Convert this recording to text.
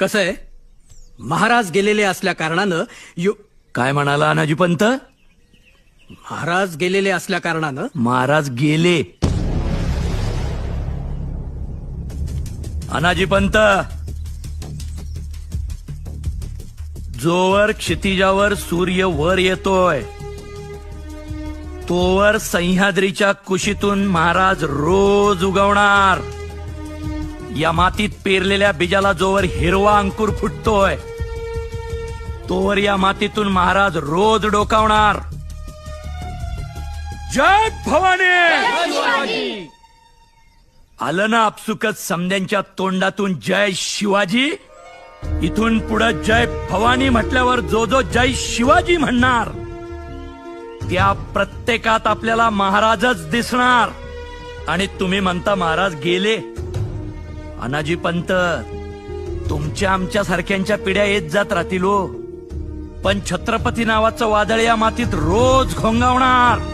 कसं आहे? महाराज गेलेले असल्या कारणानं यु काय म्हणाला अनाजी पंत? महाराज गेलेले असल्या कारणानं? महाराज गेले. अनाजी पंत! जोवर क्षितिजावर सूर्य वर येतोय तोवर सह्याद्रीच्या कुशीतून महाराज रोज उगवणार. या मातीत पेरलेल्या बीजाला जोवर हिरवा अंकुर फुटतोय. तोवर या मातीतून महाराज रोज डोकावणार. जय भवानी! आलं ना आपसुकच समद्यांच्या तोंडातून जय शिवाजी? इथून पुढे जय भवानी म्हटल्यावर जो जो जय शिवाजी म्हणणार त्या प्रत्येकात आपल्याला महाराजच दिसणार. आणि तुम्ही म्हणता महाराज गेले अनाजी पंत तुमच्या आमच्या सारख्यांच्या पिढ्या येत जात राहतील हो. पण छत्रपती नावाचं वादळ या मातीत रोज घोंगावणार.